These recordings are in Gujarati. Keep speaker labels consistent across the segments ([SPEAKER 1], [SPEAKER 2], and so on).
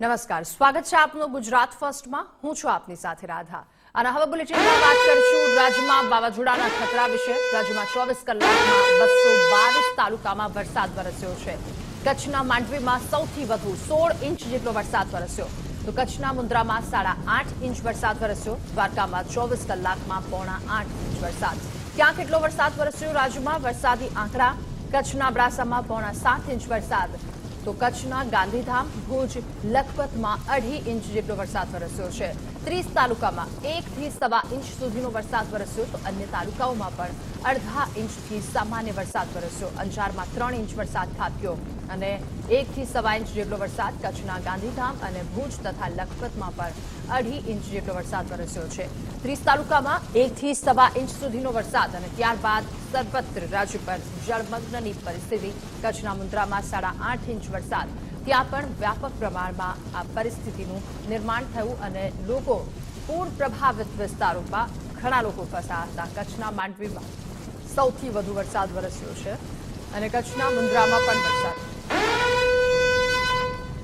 [SPEAKER 1] નમસ્કાર. સ્વાગત છે આપનું ગુજરાત ફર્સ્ટમાં. હું છું આપની સાથે રાધા. અને હવે બુલેટિનમાં વાત કરીશું રાજ્યમાં વાવાઝોડાના ખતરા વિશે. રાજ્યમાં ચોવીસ કલાકમાં બસો બાવીસ તાલુકામાં વરસાદ વરસ્યો છે. કચ્છના માંડવીમાં સૌથી વધુ સોળ ઇંચ જેટલો વરસાદ વરસ્યો. તો કચ્છના મુન્દ્રામાં સાડા આઠ ઇંચ વરસાદ વરસ્યો. દ્વારકામાં ચોવીસ કલાકમાં પોણા આઠ ઇંચ વરસાદ. ક્યાં કેટલો વરસાદ વરસ્યો રાજ્યમાં વરસાદી આંકડા કચ્છના અબડાસામાં પોણા સાત ઇંચ વરસાદ. તો કચ્છના ગાંધીધામ ભુજ લખપતમાં અઢી ઇંચ જેટલો વરસાદ વરસ્યો છે. ત્રીસ તાલુકામાં એકથી સવા ઇંચ સુધીનો વરસાદ વરસ્યો તો અન્ય તાલુકાઓમાં પણ અડધા ઇંચથી સામાન્ય વરસાદ વરસ્યો. અંજારમાં ત્રણ ઇંચ વરસાદ ખાબક્યો અને એકથી સવા ઇંચ જેટલો વરસાદ કચ્છના ગાંધીધામ અને ભુજ તથા લખપતમાં પણ અઢી ઇંચ જેટલો વરસાદ વરસ્યો છે. ત્રીસ તાલુકામાં એકથી સવા ઇંચ સુધીનો વરસાદ અને ત્યારબાદ સર્વત્ર રાજ્ય પર જળમગ્નની પરિસ્થિતિ. કચ્છના મુન્દ્રામાં સાડા આઠ ઇંચ વરસાદ ત્યાં પણ વ્યાપક પ્રમાણમાં આ પરિસ્થિતિનું નિર્માણ થયું અને લોકો પૂર પ્રભાવિત વિસ્તારોમાં ઘણા લોકો ફસાયા હતા. કચ્છના માંડવીમાં સૌથી વધુ વરસાદ વરસ્યો છે અને કચ્છના મુન્દ્રામાં પણ વરસાદ.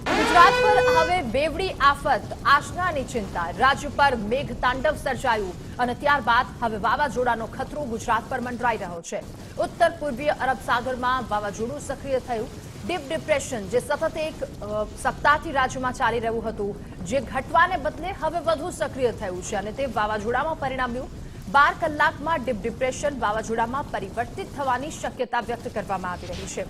[SPEAKER 1] ગુજરાત પર હવે બેવડી આફત, આશનાની ચિંતા, રાજ્ય પર મેઘ તાંડવ સર્જાયું અને ત્યારબાદ હવે વાવાઝોડાનો ખતરો ગુજરાત પર મંડરાઈ રહ્યો છે. ઉત્તર પૂર્વીય અરબ સાગરમાં વાવાઝોડું સક્રિય થયું ડીપ ડિપ્રેશન, જે સતત એક સપ્તાહથી રાજ્યમાં ચાલી રહ્યું હતું, જે ઘટવાને બદલે હવે વધુ સક્રિય થયું છે અને તે વાવાઝોડામાં પરિણમ્યું બાર કલાકમાં ડીપ ડિપ્રેશન વાવાઝોડામાં પરિવર્તિત થવાની શક્યતા વ્યક્ત કરવામાં આવી રહી છે.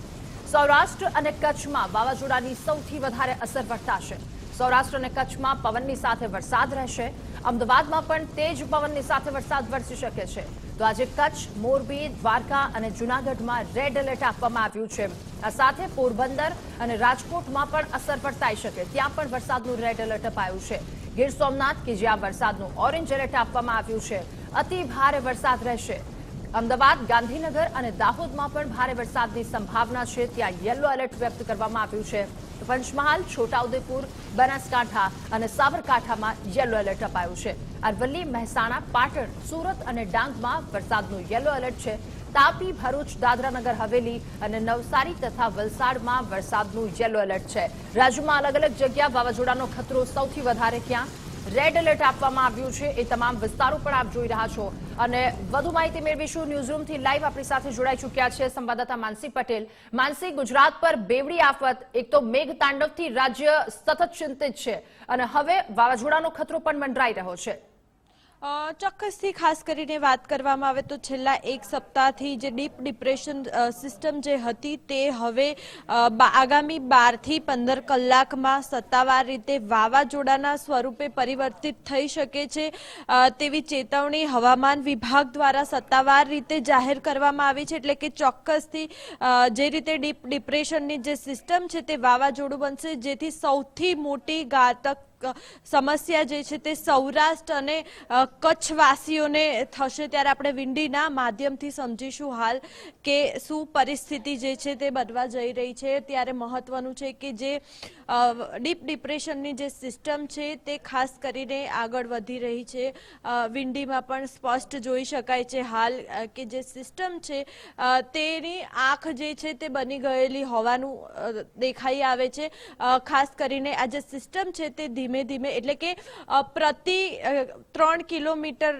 [SPEAKER 1] સૌરાષ્ટ્ર અને કચ્છમાં વાવાઝોડાની સૌથી વધારે અસર વર્તાશે. સૌરાષ્ટ્ર અને કચ્છમાં પવનની સાથે વરસાદ રહેશે. અમદાવાદમાં પણ તેજ પવનની સાથે વરસાદ વરસી શકે છે. તો આજે કચ્છ, મોરબી, દ્વારકા અને જૂનાગઢમાં રેડ એલર્ટ આપવામાં આવ્યું છે. આ સાથે પોરબંદર અને રાજકોટમાં પણ અસર વર્તાઈ શકે. ત્યાં પણ વરસાદનું રેડ એલર્ટ અપાયું છે. ગીર સોમનાથ કે જ્યાં વરસાદનું ઓરેન્જ એલર્ટ આપવામાં આવ્યું છે. અતિ ભારે વરસાદ રહેશે. અમદાવાદ, ગાંધીનગર અને દાહોદમાં પણ ભારે વરસાદની સંભાવના છે. ત્યાં યલો એલર્ટ વ્યક્ત કરવામાં આવ્યું છે. પંચમહાલ, છોટાઉદેપુર, બનાસકાંઠા અને સાબરકાંઠામાં યલો એલર્ટ અપાયું છે. અરવલ્લી, મહેસાણા, પાટણ, સુરત અને ડાંગમાં વરસાદનું યલો એલર્ટ છે. તાપી, ભરૂચ, દાદરાનગર, હવેલી અને નવસારી તથા વલસાડમાં વરસાદનું યલો એલર્ટ છે. રાજ્યમાં અલગ અલગ જગ્યા વાવાઝોડાનો ખતરો સૌથી વધારે ક્યાં? રેડ એલર્ટ આપવામાં આવ્યું છે એ તમામ વિસ્તારો પણ આપ જોઈ રહ્યા છો. અને વધુ માહિતી મેળવીશું ન્યૂઝરૂમથી લાઈવ આપણી સાથે જોડાઈ ચૂક્યા છે સંવાદદાતા માનસી પટેલ. માનસી, ગુજરાત પર બેવડી આફત, એક તો મેઘ તાંડવથી રાજ્ય સતત ચિંતિત છે અને હવે વાવાઝોડાનો ખતરો પણ મંડરાઈ રહ્યો છે.
[SPEAKER 2] ચોક્કસથી ખાસ કરીને વાત કરવામાં આવે તો છેલ્લા એક સપ્તાહથી જે ડીપ ડિપ્રેશન સિસ્ટમ જે હતી તે હવે આગામી બારથી પંદર કલાકમાં સત્તાવાર રીતે વાવાઝોડાના સ્વરૂપે પરિવર્તિત થઈ શકે છે. તેવી ચેતવણી હવામાન વિભાગ દ્વારા સત્તાવાર રીતે જાહેર કરવામાં આવી છે એટલે કે ચોક્કસથી જે રીતે ડીપ ડિપ્રેશનની જે સિસ્ટમ છે તે વાવાઝોડું બનશે જેથી સૌથી મોટી ઘાતક સમસ્યા જે છે તે સૌરાષ્ટ્ર અને કચ્છવાસીઓને થશે. ત્યારે આપણે વિંડીના માધ્યમથી સમજીશું હાલ કે શું પરિસ્થિતિ જે છે તે બનવા જઈ રહી છે. ત્યારે મહત્વનું છે કે જે ડીપ ડિપ્રેશનની જે સિસ્ટમ છે તે ખાસ કરીને આગળ વધી રહી છે. વિંડીમાં પણ સ્પષ્ટ જોઈ શકાય છે હાલ કે જે સિસ્ટમ છે તેની આંખ જે છે તે બની ગયેલી હોવાનું દેખાઈ આવે છે. ખાસ કરીને આ જે સિસ્ટમ છે તે ધીમે ધીમે એટલે કે પ્રતિ ત્રણ કિલોમીટર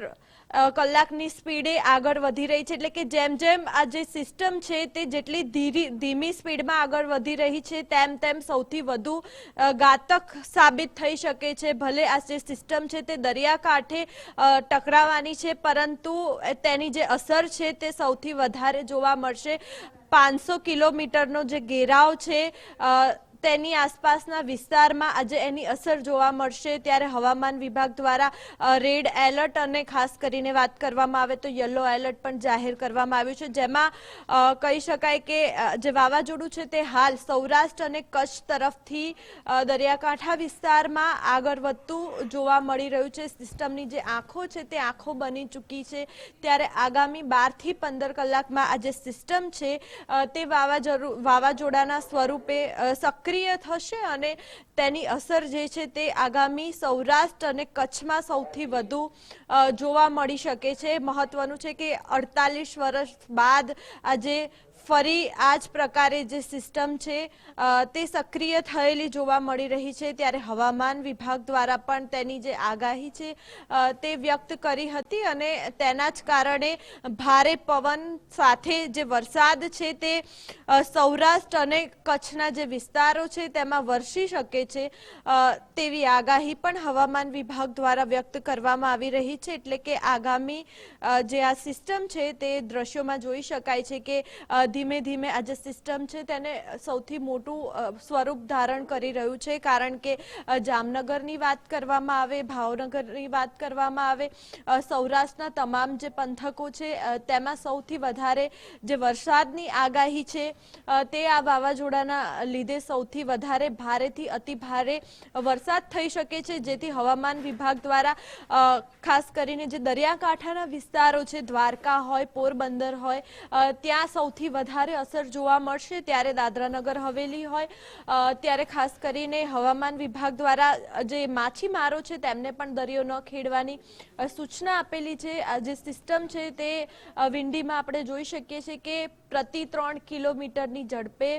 [SPEAKER 2] કલાકની સ્પીડે આગળ વધી રહી છે. એટલે કે જેમ જેમ આ જે સિસ્ટમ છે તે જેટલી ધીરી, ધીમી સ્પીડમાં આગળ વધી રહી છે, તેમ તેમ સૌથી વધુ ઘાતક સાબિત થઈ શકે છે. ભલે આ જે સિસ્ટમ છે તે દરિયાકાંઠે ટકરાવાની છે, પરંતુ તેની જે અસર છે તે સૌથી વધારે જોવા મળશે. પાંચસો કિલોમીટરનો જે ઘેરાવ છે તેની આસપાસના વિસ્તારમાં આજે એની અસર જોવા મળશે. ત્યારે હવામાન વિભાગ દ્વારા રેડ એલર્ટ અને ખાસ કરીને વાત કરવામાં આવે તો યલો એલર્ટ પણ જાહેર કરવામાં આવ્યું છે. જેમાં કહી શકાય કે જે વાવાઝોડું છે તે હાલ સૌરાષ્ટ્ર અને કચ્છ તરફથી દરિયાકાંઠા વિસ્તારમાં આગળ વધતું જોવા મળી રહ્યું છે. સિસ્ટમની જે આંખો છે તે આંખો બની ચૂકી છે. ત્યારે આગામી બારથી પંદર કલાકમાં આ જે સિસ્ટમ છે તે વાવાઝોડું વાવાઝોડાના સ્વરૂપે અ, સક્રિય થશે અને તેની અસર જે છે તે આગામી સૌરાષ્ટ્ર અને કચ્છમાં સૌથી વધુ જોવા મળી શકે છે. મહત્વનું છે કે અડતાલીસ વર્ષ બાદ આજે ફરી આ જ પ્રકારે જે સિસ્ટમ છે તે સક્રિય થયેલી જોવા મળી રહી છે. ત્યારે હવામાન વિભાગ દ્વારા પણ તેની જે આગાહી છે તે વ્યક્ત કરી હતી અને તેના જ કારણે ભારે પવન સાથે જે વરસાદ છે તે સૌરાષ્ટ્ર અને કચ્છના જે વિસ્તારો છે તેમાં વરસી શકે છે તેવી આગાહી પણ હવામાન વિભાગ દ્વારા વ્યક્ત કરવામાં આવી રહી છે. એટલે કે આગામી જે આ સિસ્ટમ છે તે દ્રશ્યોમાં જોઈ શકાય છે કે ધીમે ધીમે આ જે સિસ્ટમ છે તેને સૌથી મોટું સ્વરૂપ ધારણ કરી રહ્યું છે. કારણ કે જામનગરની વાત કરવામાં આવે, ભાવનગરની વાત કરવામાં આવે સૌરાષ્ટ્રના તમામ જે પંથકો છે તેમાં સૌથી વધારે જે વરસાદની આગાહી છે તે આ વાવાઝોડાના લીધે સૌથી વધારે ભારેથી અતિ ભારે વરસાદ થઈ શકે છે. જેથી હવામાન વિભાગ દ્વારા ખાસ કરીને જે દરિયાકાંઠાના વિસ્તારો છે, દ્વારકા હોય, પોરબંદર હોય ત્યાં સૌથી વધારે અસર જોવા મળશે ત્યારે દાદરાનગર હવેલી હોય ત્યારે ખાસ કરીને હવામાન વિભાગ દ્વારા જે માછીમારો છે તેમને પણ દરિયો ન ખેડવાની સૂચના આપેલી છે. આ જે સિસ્ટમ છે તે વિંડીમાં આપણે જોઈ શકીએ છીએ કે પ્રતિ ત્રણ કિલોમીટરની ઝડપે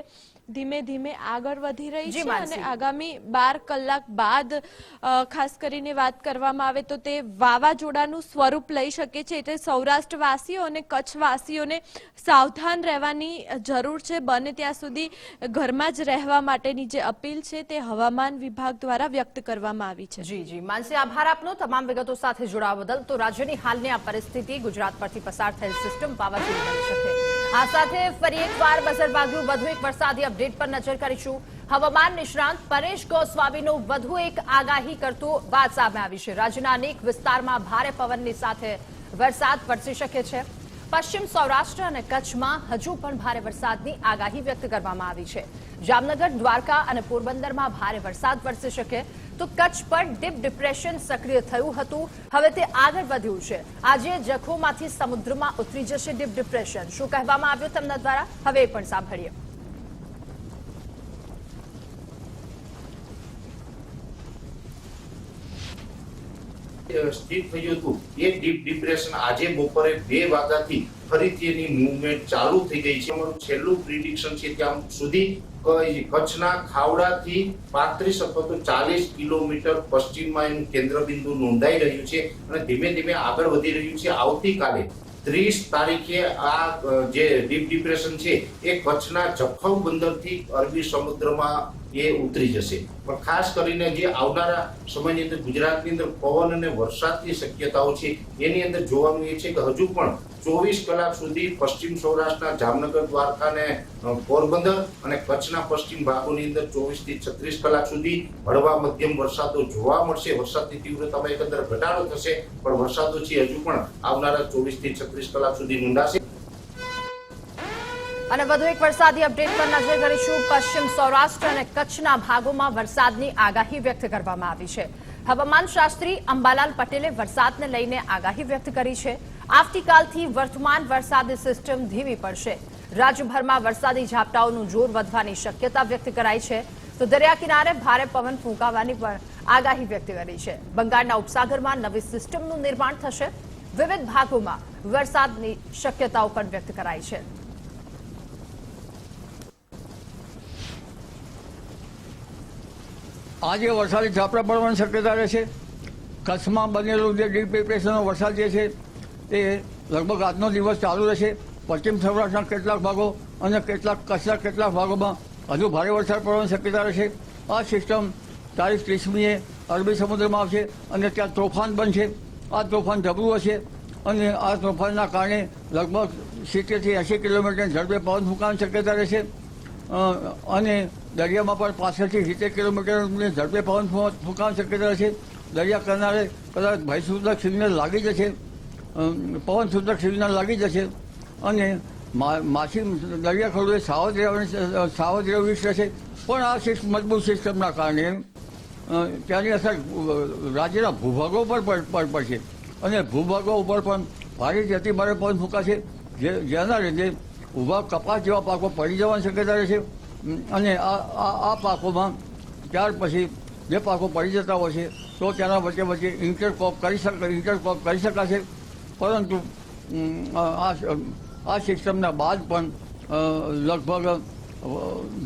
[SPEAKER 2] ધીમે ધીમે આગળ વધી રહી છે અને આગામી બાર કલાક બાદ ખાસ કરીને વાત કરવામાં આવે તો તે વાવાઝોડાનું સ્વરૂપ લઈ શકે છે. એટલે સૌરાષ્ટ્રવાસીઓ અને કચ્છવાસીઓને સાવધાન રહેવાની જરૂર છે. બને ત્યાં સુધી ઘરમાં જ રહેવા માટેની જે અપીલ છે તે હવામાન વિભાગ દ્વારા વ્યક્ત કરવામાં આવી છે.
[SPEAKER 1] જી જી. માનસી આભાર આપનો. તમામ વિગતો સાથે જોડાવા બદલ તો રાજ્યની હાલની આ પરિસ્થિતિ ગુજરાત પરથી પસાર થયેલ સિસ્ટમ વાવાઝોડું બની શકે. આ સાથે ફરી એકવાર બઝર વાગ્યું વધુ એક વરસાદી અપડેટ પર નજર કરીશું. હવામાન નિષ્ણાંત પરેશ ગોસ્વામીનું વધુ એક આગાહી કરતું વાત સામે આવી છે. રાજ્યના અનેક વિસ્તારમાં ભારે પવનની સાથે વરસાદ વરસી શકે છે. પશ્ચિમ સૌરાષ્ટ્ર અને કચ્છમાં હજુ પણ ભારે વરસાદની આગાહી વ્યક્ત કરવામાં આવી છે. જામનગર, દ્વારકા અને પોરબંદરમાં ભારે વરસાદ વરસી શકે. તો કચ્છ પર ડીપ ડિપ્રેશન સક્રિય થયું હતું. હવે તે આગળ વધ્યું છે. આજે જખોમાંથી સમુદ્રમાં ઉતરી જશે ડીપ ડિપ્રેશન. શું કહેવામાં આવ્યું? તેમના દ્વારા હવે પણ સાંભળીએ.
[SPEAKER 3] સ્થિત થયું હતું. એ ડીપ ડિપ્રેશન આજે બપોરે બે વાગ્યાથી ફરીથી એની મુવમેન્ટ ચાલુ થઈ ગઈ છે. અમારું છેલ્લું પ્રિડિક્શન છે ત્યાં સુધી કચ્છના ખાવડાથી પાંત્રીસ અથવા તો ચાલીસ કિલોમીટર પશ્ચિમમાં એનું કેન્દ્રબિંદુ નોંધાઈ રહ્યું છે અને ધીમે ધીમે આગળ વધી રહ્યું છે. આવતીકાલે ત્રીસ તારીખે આ જે ડીપ ડિપ્રેશન છે, એ કચ્છના જખૌ બંદરથી અરબી સમુદ્રમાં એ ઉતરી જશે. પણ ખાસ કરીને જે આવનારા સમયની અંદર ગુજરાતની અંદર પવન અને વરસાદની શક્યતાઓ છે, એની અંદર જોવાનું એ છે કે હજુ પણ ચોવીસ કલાક સુધી પશ્ચિમ સૌરાષ્ટ્રના જામનગર દ્વારકા અને પોરબંદર અને કચ્છના પશ્ચિમ ભાગોની અંદર ચોવીસથી છત્રીસ કલાક સુધી હળવા મધ્યમ વરસાદો જોવા મળશે. વરસાદની તીવ્રતામાં એકંદર ઘટાડો થશે, પણ વરસાદો છે હજુ પણ આવનારા ચોવીસથી છત્રીસ કલાક સુધી નોંધાશે
[SPEAKER 1] અને વધુ એક વરસાદી અપડેટ પર નજર કરીશું. પશ્ચિમ સૌરાષ્ટ્ર અને કચ્છના ભાગોમાં વરસાદની આગાહી વ્યક્ત કરવામાં આવી છે. હવામાન શાસ્ત્રી અંબાલાલ પટેલે વરસાદને લઈને આગાહી વ્યક્ત કરી છે. આવતીકાલથી વર્તમાન વરસાદી સિસ્ટમ ધીમી પડશે. રાજ્યભરમાં વરસાદી ઝાપટાઓનું જોર વધવાની શક્યતા વ્યક્ત કરાઈ છે. તો દરિયા કિનારે ભારે પવન ફૂંકાવાની પણ આગાહી વ્યક્ત કરી છે. બંગાળના ઉપસાગરમાં નવી સિસ્ટમનું નિર્માણ થશે. વિવિધ ભાગોમાં વરસાદની શક્યતાઓ પણ વ્યક્ત કરાઈ છે.
[SPEAKER 4] આજે વરસાદી ઝાપટા પડવાની શક્યતા રહેશે કચ્છમાં બનેલું જે ડીપ ડિપ્રેશનનો વરસાદ જે છે, એ લગભગ આજનો દિવસ ચાલુ રહેશે. પશ્ચિમ સૌરાષ્ટ્રના કેટલાક ભાગો અને કેટલાક કચ્છના કેટલાક ભાગોમાં હજુ ભારે વરસાદ પડવાની શક્યતા રહેશે આ સિસ્ટમ તારીખ ત્રીસમીએ અરબી સમુદ્રમાં આવશે અને ત્યાં તોફાન બનશે. આ તોફાન જબરું હશે અને આ તોફાનના કારણે લગભગ સિત્તેરથી એંશી કિલોમીટર ઝડપે પવન ફૂંકાવાની શક્યતા રહેશે અને દરિયામાં પણ પાસઠથી સિત્તેર કિલોમીટરની ઝડપે પવન ફૂ- ફૂંકાવાની શક્યતા છે. દરિયા કિનારે કદાચ ભયસૂચક સિગ્નલ લાગી જશે. પવન સૂચક સિગ્નલ લાગી જશે. અને માછી દરિયા ખડુએ સાવધ રહેવાની સાવધ રહેવી રહેશે પણ આ સિસ્ટમ મજબૂત સિસ્ટમના કારણે ત્યાંની અસર રાજ્યના ભૂભાગો પર પડ- પડશે. અને ભૂભાગો ઉપર પણ ભારે અતિભારે પવન ફૂંકાશે. જેના લીધે ઊભા કપાસ જેવા પાકો પડી જવાની શક્યતા રહેશે છે. અને આ આ પાકોમાં ત્યાર પછી જે પાકો પડી જતા હોય છે, તો તેના વચ્ચે વચ્ચે ઇન્ટરક્રોપ કરી શક ઇન્ટરક્રોપ કરી શકાશે. પરંતુ આ સિસ્ટમના બાદ પણ લગભગ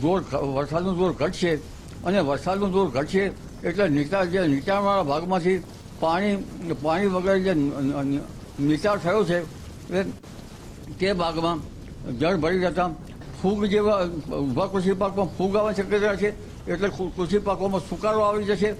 [SPEAKER 4] જોર વરસાદનું જોર ઘટશે. અને વરસાદનું જોર ઘટશે એટલે નીચા જે નીચાણવાળા ભાગમાંથી પાણી પાણી વગર જે ન- ન- થયો છે તે ભાગમાં જળ ભરી જતા ફૂગ જેવા, ઊભા કૃષિ પાકમાં ફૂગ આવવાની શક્યતા છે, એટલે કૃષિ પાકોમાં સુકારો આવી જશે.